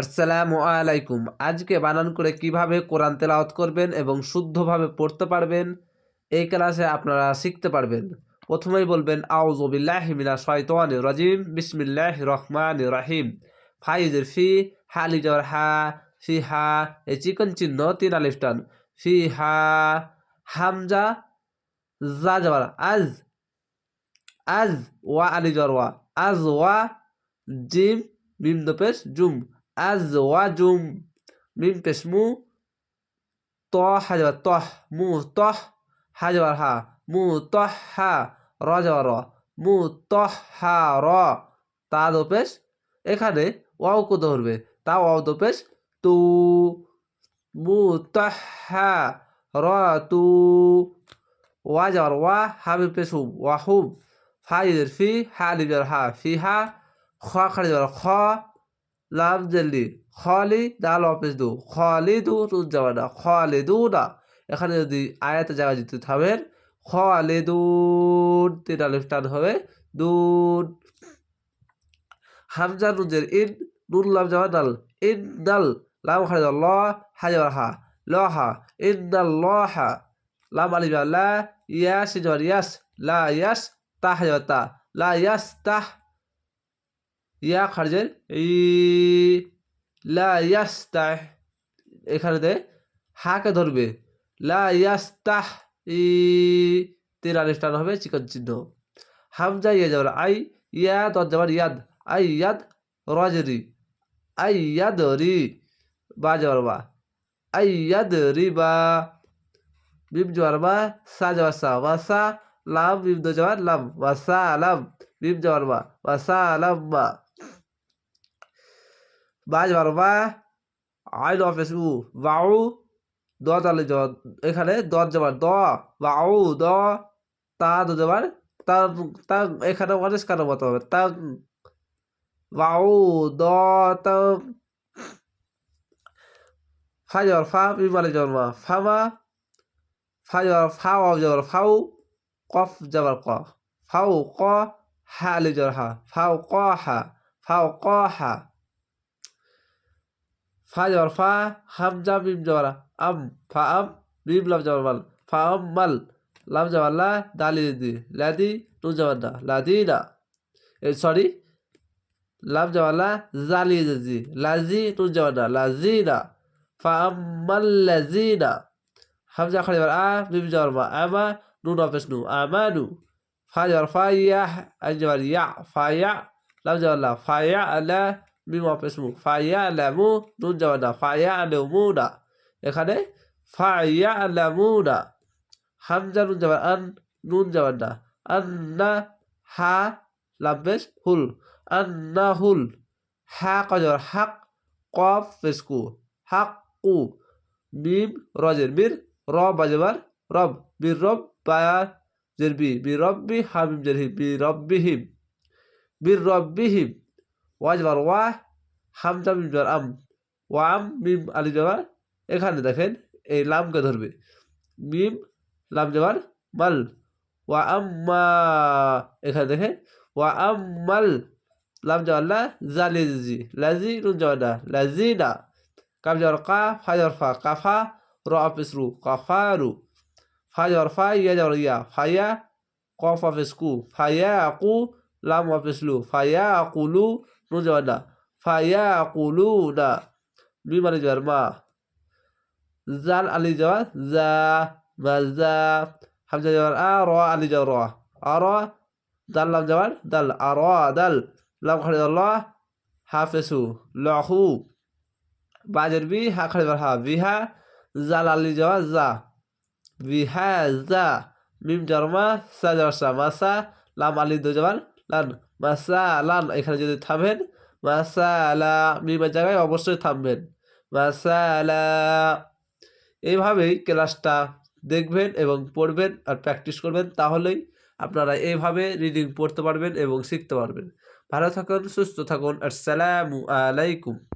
আসসালামু আলাইকুম। আজকে বানান করে কীভাবে কোরআন তেলাওয়াত করবেন এবং শুদ্ধভাবে পড়তে পারবেন, এই ক্লাসে আপনারা শিখতে পারবেন। প্রথমেই বলবেন আউজবিল্লাহ মিনা শয়তানির রাজিম। বিসমিল্লাহ রহমান রাহিম। ফাইজের ফি, হালি জর হা, ফি হা, এ চিকন চিহ্ন, তিন আলিফটান ফি হা, হামজা, জা যাবার আজ আজ, ওয়া আলি জর ওয়া। আজ, ওয়া, জিম, মিম দপেশ জুম। আজওয়াজুম মিম পেশ মু ত হাজার তহ মু তহ হাজার হা মু তহ হা র যাওয়া র মু তহ হা র তা দোপেশ এখানে ওয়াও কো ধরবে। তা ওয়াও দোপেশ, তু মু তহ হা র তু ওয়া যাওয়ার ওয়া হামি পেশ হুম ওয়া হুম ফাইদের ফি হা লিজার হা, ফি হা, খ খালি খ লাভ জেলি খলি ডাল অফিস দু খলি দু রুদ যাওয়া না খলে দু না এখানে যদি আয়াতে জায়গা দিতে থামেন খলে দুধ তিন আলিফ টান হবে দুধ হামজা নুজের ইন, নুন লাভ যাওয়া ডাল ইন ডাল লাম খালি ল হাজার হা, ল হা ইন ডাল ল হা। লাম আলিফ লা, ইয়াস ইয়াস, লা, ইয়াস, তাহ তা, লা, ইয়াস, তাহ ইয়া খারজের ই লা ইয়াস্তাহ, এখানে দে, হাকে ধরবে, লা ই তিন আলিফ হবে, চিকন চিহ্ন। হামজা ইয়া যাবার আই ইয়া দর যাবার ইয়াদ, আই ইয়াদ রজরি, আই ইয়াদ রি, বা যাবার বা, আই ইয়াদ রি বা, বিম যাবার বা, সা যাবার সা, বা সা, লাম, বিম যাবার লাম, বা সা, লাম, বিম যাবার বা বা সা, লাম, বা। বাজ বারবা আইন অফিস উ, বাউ, দ তালে জ, এখানে দ যাবার দ, বাউ, দ, তা, দ যাবার তা তা, এখানে অনেক কারও মতো হবে, তা, বাউ, দ, তা, ফা যাবার ফা বিমানে মা ফামা ফা যাবার ফা অফ যাবার ফাউ কফ যাবার ক ফাউ ক, হা, লি যাবার হা ফাউ ক, হা ফাউ ক, হা ফা যাওয়ার ফা হামজা মিম যাওয়ার আম ফা আম মিম লাম যাওয়ার মাল ফা আম মাল লাম যাওয়ার লা দালি দি লাদি নুন যাওয়ার না লাদি না এই সরি লাম যাওয়ার লা জালি জি লাজি নুন যাওয়ার না লাজি না ফা আম মাল লাজি না হামজা খালি আ মিম যাওয়ার মা আমা নুন অফিস নু আমানু ফা যাওয়ার ফা ইয়া যাওয়ার ইয়া ফা ইয়া লাম লা ফা ইয়া আলা মিম অপেসমু ফাইয়া ল্যামু নুন যাওয়া না ফাইয়া লেমুনা এখানে ফাইয়া ল্যামুনা হামজা নুন যাবার আন নুন যাবার না আন্না হা লাভেস হুল আন্না হুল হা কজর হাক কফ ফেসকু হাক কু মিম রজের মির র বাজেবার রব বীর রব বায়া জেরবি বীর রব্বি হামিম জেরহি বীর রব্বিহিম বীর রব্বিহিম ওয়াজবার ওয়া, হামজা মিম আম ওয়াম মিম আলি জবার এখানে দেখেন এই লামকে ধরবে। মিম, লাম জবার মাল, ওয়া আম্মা এখানে দেখেন, ওয়া আম্মাল লাম লা জালিজি লাজি নুন না লাজি না। কাম জবার কা, ফা ফা কাফা র অফিস রু কাফারু ফা জবার ফা ইয়া জবার ইয়া ফায়া কফ অফিস কু ফায়া আকু লাম অফিস লু ফায়া আকুলু নুন যাওয়ার না ফায়া কুলু না মিম আলি যাওয়ার মা জাল আলি যাওয়ার জা বা জা হামজা যাওয়ার আ র আলি যাওয়ার র আ র দাল লাম যাওয়ার দাল আ র দাল লাম খালি ল হাফেসু লহু বাজের বি হা খালি হা বিহা জাল আলি যাওয়ার জা বিহা জা মিম জর্মা সা যাওয়ার সা মাসা আলি মাসা এখানে যদি থামেন, মাসালা মিমের জায়গায় অবশ্যই থামবেন। মাসালা, এইভাবেই ক্লাসটা দেখবেন এবং পড়বেন আর প্র্যাকটিস করবেন, তাহলেই আপনারা এইভাবে রিডিং পড়তে পারবেন এবং শিখতে পারবেন। ভালো থাকুন, সুস্থ থাকুন আর আসসালামু আলাইকুম।